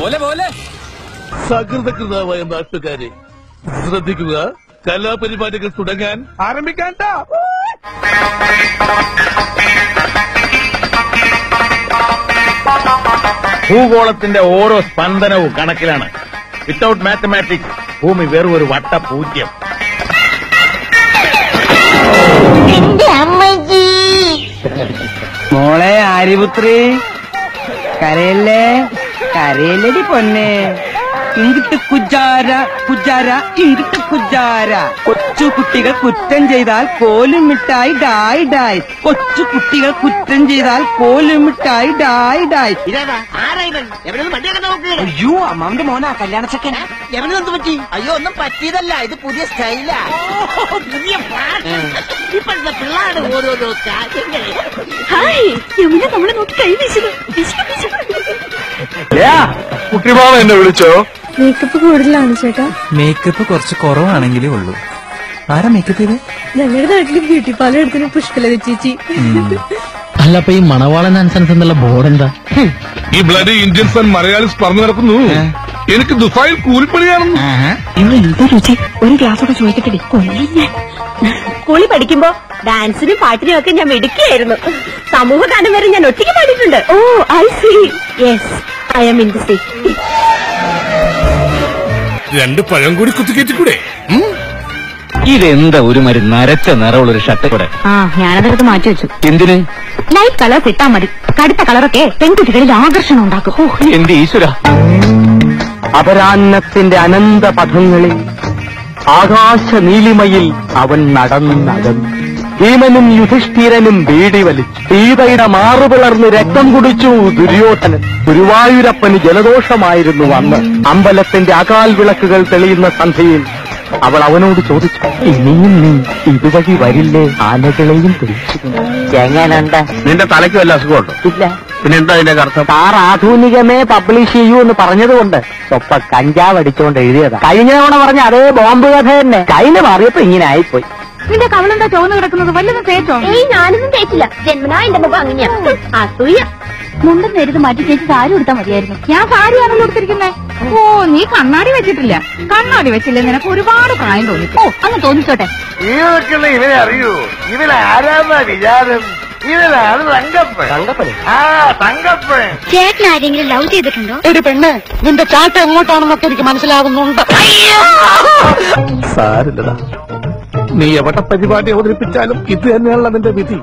പോലെ പോലെ. സകൃതകൃതാവായ നാട്ടുകാരെ ശ്രദ്ധിക്കുക. കലാപരിപാടികൾ തുടങ്ങാൻ ആരംഭിക്കാൻ ഭൂഗോളത്തിന്റെ ഓരോ സ്പന്ദനവും കണക്കിലാണ്. വിത്തൌട്ട് മാത്തമാറ്റിക്സ് ഭൂമി വെറും ഒരു വട്ട പൂജ്യം മോളെ ആര്യപുത്രി കരയല്ലേ? കരയല്ലടി പൊന്നെ. ഇങ്ങിട്ട് കുജാര കുജാര ഇങ്ങിട്ട് കുജാര. കൊച്ചു കുട്ടികൾ കുറ്റം ചെയ്താൽ കോലും മിട്ടായി ഡായ് ഡായ്. കൊച്ചു കുട്ടികൾ കുറ്റം ചെയ്താൽ കോലും മിഠായി ഡായ് ഡായ്. അയ്യോ അമ്മാവിന്റെ മോനാ കല്യാണ ചക്കൻ. എവനെന്ത് പറ്റി? അയ്യോ ഒന്നും പറ്റിയതല്ല. ഇത് പുതിയ സ്റ്റൈലാ. പുതിയ ഇപ്പോഴത്തെ പിള്ളേരുടെ ഓരോരോ കാര്യങ്ങൾ ഹായ് നമ്മളെ നോക്കി കൈ വീശുന്നു. കുട്ടിമാവ എന്നെ വിളിച്ചോ? മേക്കപ്പ് കൂടുതലാണ് ചേട്ടാ. മേക്കപ്പ് കുറച്ച് കുറവാണെങ്കിലേ ഉള്ളൂ. ആരാ മേക്കപ്പ് ചെയ്ത്? ഞങ്ങളുടെ നാട്ടിൽ ബ്യൂട്ടി പാർലർ എടുത്തിന് പുഷ്പലത ചേച്ചി. അല്ല അപ്പൊ ഈ മണവാളൻ ആൻസൻസ് എന്നുള്ള ബോർഡ് എന്താ? ഈ ബ്ലഡ് ഇന്ത്യൻസ് ആൻഡ് മലയാളീസ് പറഞ്ഞു നടക്കുന്നു. എനിക്ക് ദുബായിൽ കൂലിപ്പണിയാണെന്ന്. എന്താ രുചി ഒരു ഗ്ലാസ് ഒക്കെ ചോദിക്കട്ടെ സ്കൂളിൽ പഠിക്കുമ്പോ ഡാൻസിനും പാട്ടിനും ഒക്കെ ഞാൻ മിടുക്കിയായിരുന്നു. സമൂഹ ഗാനം വരെ ഞാൻ ഒറ്റയ്ക്ക് പാടിയിട്ടുണ്ട്. ഓ I see yes I am in the state രണ്ട് പഴം കൂടി കുത്തിക്കേറ്റിക്കൂടെ? ഇതെന്താ ഒരു മരി നരച്ച നിറമുള്ളൊരു ഷർട്ട് കൂടെ? ആ ഞാനതെടുത്ത് മാറ്റി വെച്ചു. എന്തിന്? ലൈറ്റ് കളർ കിട്ടാൻ മതി. കടുത്ത കളറൊക്കെ പെൺകുട്ടികളിൽ ആകർഷണം ഉണ്ടാക്കും. ഓ, എന്റെ ഈശ്വര? അപരാന്നത്തിന്റെ അനന്ത പഥങ്ങളിൽ ആകാശ നീലിമയിൽ അവൻ നടന്നകന്നു. ഭീമനും യുധിഷ്ഠിരനും വീടി വലിച്ചു. സീതയുടെ മാറുപിളർന്ന് രക്തം കുടിച്ചു ദുര്യോധനൻ. ഗുരുവായൂരപ്പന് ജലദോഷമായിരുന്നു അന്ന്. അമ്പലത്തിന്റെ അകാൽ വിളക്കുകൾ തെളിയുന്ന സന്ധ്യയിൽ അവൾ അവനോട് ചോദിച്ചു ഇനിയും നീ ഇതുവഴി വരില്ലേ? ആനകളെയും പിടിച്ചു. നിന്റെ തലയ്ക്ക് വല്ല അസുഖമുണ്ടോ? ഇല്ല. പിന്നെന്താ അതിന്റെ അർത്ഥം സാർ ആധുനികമേ പബ്ലിഷ് ചെയ്യൂ എന്ന് പറഞ്ഞതുകൊണ്ട് സ്വപ്പ കഞ്ചാവ് അടിച്ചുകൊണ്ട് എഴുതിയതാ. കഴിഞ്ഞ തവണ പറഞ്ഞ അതേ ബോംബ് കഥ തന്നെ. കയ്യിൽ മാറിയപ്പോ ഇങ്ങനെ ആയിപ്പോയി. നിന്റെ കവളെന്താ ചോന്നു കിടക്കുന്നത്? വല്ലതും തേച്ചോ? ഏയ് ഞാനൊന്നും തേച്ചില്ല. ജന്മനാ എന്റെ മുഖം അങ്ങനെയാ. അസൂയ. മുണ്ടും നേരിത് മാറ്റി ചേച്ചി സാരി കൊടുത്താൽ മതിയായിരുന്നു. ഞാൻ സാരിയാണല്ലോ കൊടുത്തിരിക്കുന്നത് ഓ നീ കണ്ണാടി വെച്ചിട്ടില്ല. കണ്ണാടി വെച്ചില്ല? നിനക്ക് ഒരുപാട് പ്രായം തോന്നി. ഓ അങ്ങ് തോന്നിച്ചോട്ടെ. നീ ഇവനെ അറിയൂ. ഇവൻ ആരാന്ന വിചാരം? ഇവനാണ് തങ്കപ്പൻ. തങ്കപ്പൻ ആ തങ്കപ്പൻ. ചേട്ടൻ ആരെങ്കിലും ലവ് ചെയ്തിട്ടുണ്ടോ? എടി പെണ്ണ് നിന്റെ ചാട്ട എങ്ങോട്ടാണെന്നൊക്കെ എനിക്ക് മനസ്സിലാകുന്നുണ്ട് സാരില്ലടാ. നീ എവിടെ പരിപാടി അവതരിപ്പിച്ചാലും ഇത് തന്നെയാണല്ലോ നിന്റെ വിധി.